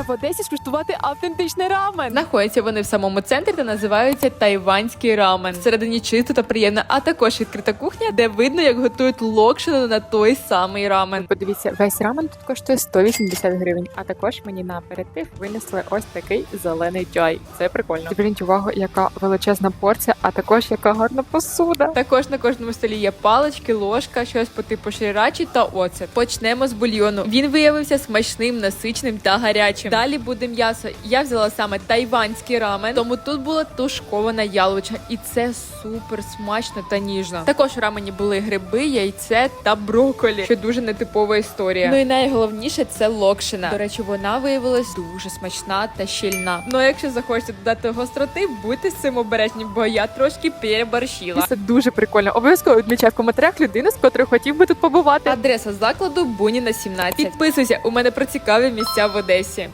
в Одесі скуштувати автентичний рамен. Знаходяться вони в самому центрі та називаються тайванський рамен. Всередині чисто та приємно, а також відкрита кухня, де видно, як готують локшину на той самий рамен. Подивіться, весь рамен тут коштує 180 гривень. А також мені на аперитив винесли ось такий зелений чай. Це прикольно. Зверніть увагу, яка величезна порція, а також яка гарна посуда. Також на кожному столі є палички, ложка, щось по типу шрірачі та оцет. Почнемо з бульйону. Він виявився смачним, насичним та гарячим. Далі буде м'ясо. Я взяла саме тайванський рамен, тому тут була тушкована яловича, і це супер смачно та ніжно. Також в рамені були гриби, яйце та броколі, що дуже нетипова історія. Ну і найголовніше це локшина. До речі, вона виявилась дуже смачна та щільна. Ну а якщо захочете додати гостроти, будьте з цим обережні, бо я трошки переборщила. Це дуже прикольно. Обов'язково відмічай в коментарях людину, з котрою хотів би тут побувати. Адреса закладу Буніна 17. Підписуйся, у мене про цікаві місця в Одесі.